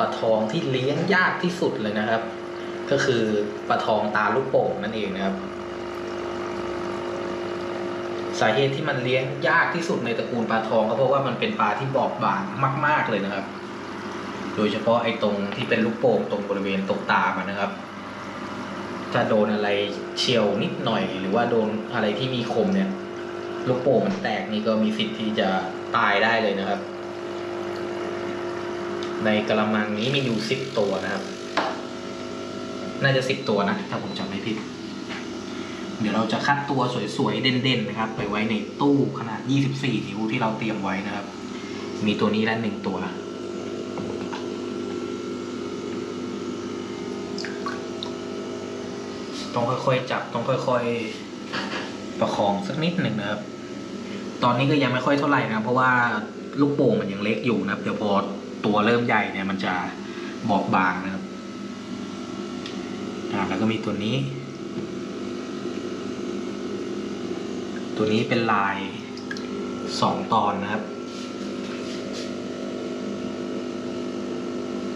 ปลาทองที่เลี้ยงยากที่สุดเลยนะครับ ก็คือปลาทองตาลูกโป่งนั่นเองนะครับ สาเหตุที่มันเลี้ยงยากที่สุดในตระกูลปลาทองก็เพราะว่ามันเป็นปลาที่บอบบางมาก ๆเลยนะครับ โดยเฉพาะไอ้ตรงที่เป็นลูกโป่งตรงบริเวณตรงตามันนะครับถ้าโดนอะไรเฉียวนิดหน่อย หรือว่าโดนอะไรที่มีคมเนี่ย ลูกโป่งมันแตกนี่ก็มีสิทธิ์ที่จะตายได้เลยนะครับ ในกระมังนี้มีอยู่สิบตัวนะครับ น่าจะสิบตัวนะถ้าผมจำไม่ผิด เดี๋ยวเราจะคัดตัวสวยๆ เด่นๆ นะครับ ไปไว้ในตู้ขนาด 24 นิ้วที่เราเตรียมไว้นะครับ มีตัวนี้และหนึ่งตัว ต้องค่อยๆ จับ ต้องค่อยๆ ประคองสักนิดหนึ่งนะครับ ตอนนี้ก็ยังไม่ค่อยเท่าไหร่นะ เพราะว่าลูกโป่งมันยังเล็กอยู่นะครับ เดี๋ยวพอ ตัวเริ่มใหญ่เนี่ยมันจะบอบบางนะครับอ่าแล้วก็มีตัวนี้ ตัวนี้เป็นลายสองตอนนะครับ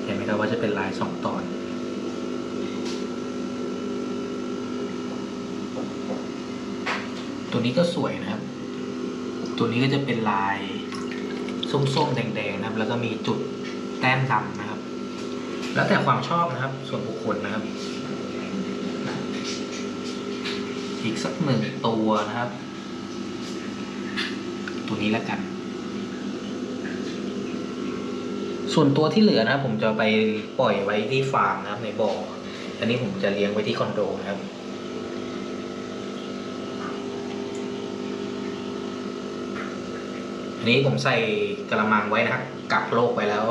เห็นไหมครับว่าจะเป็นลายสองตอนตัวนี้ก็สวยนะครับ ตัวนี้ก็จะเป็นลาย ส้มๆแดงๆนะครับ แล้วก็มีจุดแต้มดำนะครับ แล้วแต่ความชอบนะครับ ส่วนบุคคลนะครับ อีกสักหนึ่งตัวนะครับ ตัวนี้แล้วกัน ส่วนตัวที่เหลือนะครับ ผมจะไปปล่อยไว้ที่ฟาร์มนะครับในบ่ออันนี้ผมจะเลี้ยงไว้ที่คอนโดนะครับ อันนี้ผมใส่กระมังไว้นะครับกักโรคไว้แล้ว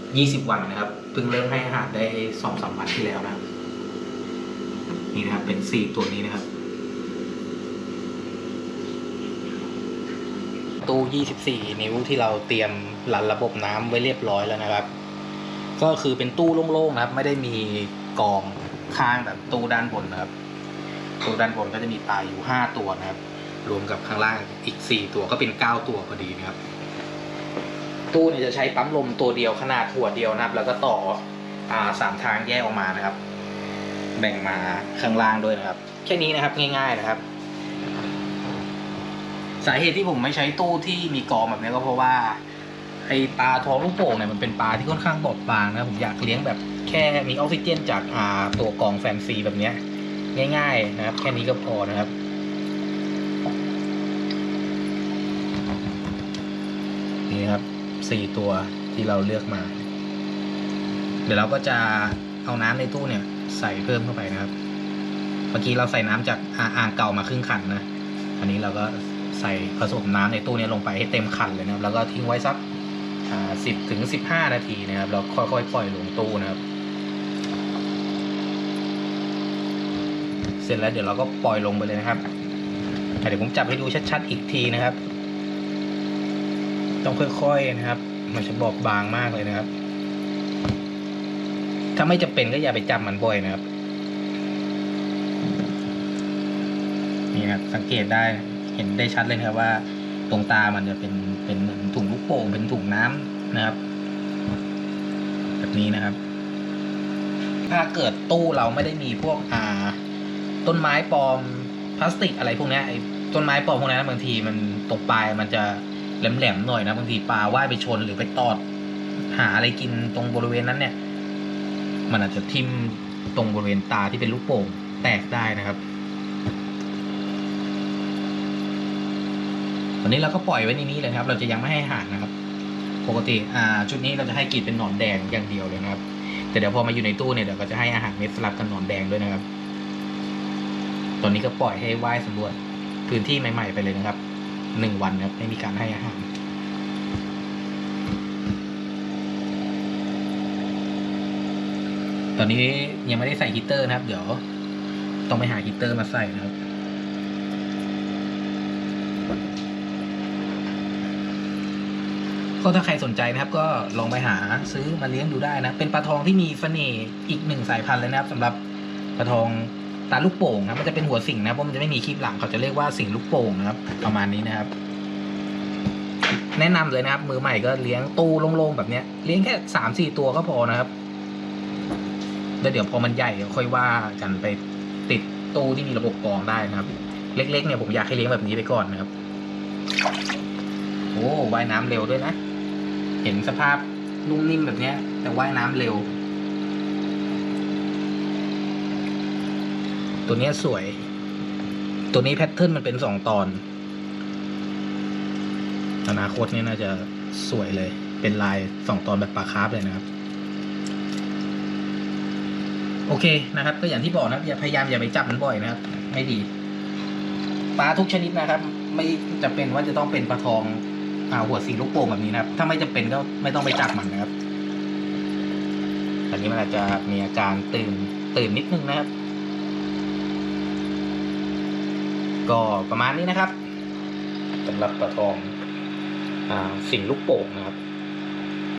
20 วันนะครับเพิ่งเริ่มให้อาหารได้สองสามวันที่แล้วนะนี่นะครับเป็นสี่ตัวนี้นะครับ ตู้ 24 นิ้วที่เราเตรียมรันระบบน้ำไว้เรียบร้อยแล้วนะครับ ก็คือเป็นตู้โล่งๆนะครับ ไม่ได้มีกองข้างแบบตู้ด้านบนนะครับ ตู้ด้านบนก็จะมีปลาอยู่ 5 ตัวนะครับ รวมกับข้างล่างอีก 4 ตัวก็เป็น 9 ตัวพอดีนะครับ ตู้เนี่ยจะใช้ปั๊มลมตัวเดียวขนาดหัวเดียวนะครับ แล้วก็ต่ออ่สามทางแยกออกมานะครับ แบ่งมาข้างล่างด้วยนะครับ แค่นี้นะครับง่าย ๆนะครับ สาเหตุที่ผมไม่ใช้ตู้ที่มีกองแบบนี้ก็เพราะว่าไอปลาทองลูกโป่งเนี่ยมันเป็นปลาที่ค่อนข้างบอบบางนะผมอยากเลี้ยงแบบแค่มีออกซิเจนจากอ่าตัวกองแฟนซีแบบเนี้ยง่าย ๆ นะครับ แค่นี้ก็พอนะครับ นี่ครับสี่ตัวที่เราเลือกมา เดี๋ยวเราก็จะเอาน้ำในตู้เนี่ยใส่เพิ่มเข้าไปนะครับ เมื่อกี้เราใส่น้ำจากอ่าอ่างเก่ามาครึ่งคันนะ อันนี้เราก็ใส่ผสมน้ำในตู้นี้ลงไปให้เต็มคันเลยนะครับ แล้วก็ทิ้งไว้สักสิบถึงสิบห้านาทีนะครับแล้วค่อยๆปล่อยลงตู้นะครับ เสร็จแล้วเดี๋ยวเราก็ปล่อยลงไปเลยนะครับเดี๋ยวผมจับให้ดูชัดๆอีกทีนะครับ ต้องค่อยๆนะครับ มันจะบอบบางมากเลยนะครับ ถ้าไม่จำเป็นก็อย่าไปจับมันบ่อยนะครับ นี่นะครับสังเกตได้เห็นได้ชัดเลยนะครับว่า ตรงตามันจะเป็นเป็นเหมือนถุงลูกโป่งเป็นถุงน้ำนะครับ แบบนี้นะครับ ถ้าเกิดตู้เราไม่ได้มีพวกอ่า ต้นไม้ปลอมพลาสติกอะไรพวกนี้ไอ้ต้นไม้ปลอมพวกนั้นบางทีมันตรงปลายมันจะ แหลมๆหน่อยนะบางทีปลาว่ายไปชนหรือไปตอด หาอะไรกินตรงบริเวณนั้นเนี่ย มันอาจจะทิ่มตรงบริเวณตาที่เป็นลูกโป่งแตกได้นะครับวันนี้เราก็ปล่อยไว้ในนี้เลยครับ เราจะยังไม่ให้อาหารนะครับ ปกติอ่าชุดนี้เราจะให้กินเป็นหนอนแดงอย่างเดียวเลยนะครับ แต่เดี๋ยวพอมาอยู่ในตู้เนี่ยเดี๋ยวก็จะให้อาหารเม็ดสลับกับหนอนแดงด้วยนะครับ ตอนนี้ก็ปล่อยให้ว่ายสำรวจพื้นที่ใหม่ ๆ ไปเลยนะครับ หนึ่งวันครับไม่มีการให้อาหารตอนนี้ยังไม่ได้ใส่ฮีตเตอร์นะครับ เดี๋ยว ต้องไปหาฮีตเตอร์มาใส่นะครับก็ถ้าใครสนใจนะครับ ก็ลองไปหาซื้อมาเลี้ยงดูได้นะ เป็นปลาทองที่มีเสน่ห์อีกหนึ่งสายพันธุ์เลยนะครับสำหรับปลาทอง ตาลูกโป่งนะมันจะเป็นหัวสิงนะเพราะมันจะไม่มีคลิปหลังเขาจะเรียกว่าสิงลูกโป่งนะครับ ประมาณนี้นะครับ แนะนำเลยนะครับ มือใหม่ก็เลี้ยงตู้โล่งๆแบบเนี้ยเลี้ยงแค่สามสี่ตัวก็พอนะครับแล้วเดี๋ยวพอมันใหญ่ค่อยว่ากันไปติดตู้ที่มีระบบกรองได้นะครับ เล็ก ๆ เนี่ยผมอยากให้เลี้ยงแบบนี้ไปก่อนนะครับโอ้ว่ายน้ำเร็วด้วยนะ เห็นสภาพนุ่มนิ่มแบบเนี้ย แต่ว่ายน้ำเร็ว ตัวนี้สวย ตัวนี้แพทเทิร์นมันเป็นสองตอน อนาคตนี่น่าจะสวยเลย เป็นลายสองตอนแบบปลาคาร์ฟเลยนะครับ โอเคนะครับ ก็อย่างที่บอกนะครับอย่าพยายามอย่าไปจับมันบ่อยนะครับ ไม่ดี ปลาทุกชนิดนะครับ ไม่จะเป็นว่าจะต้องเป็นปลาทองอาหัวสีลูกโป่งแบบนี้นะครับ ถ้าไม่จำเป็นก็ไม่ต้องไปจับมันนะครับอันนี้มันอาจจะมีอาการตื่นตื่นนิดนึงนะครับ ก็ประมาณนี้นะครับสำหรับปลาทองอสิ่งลูกโป่งนะครับ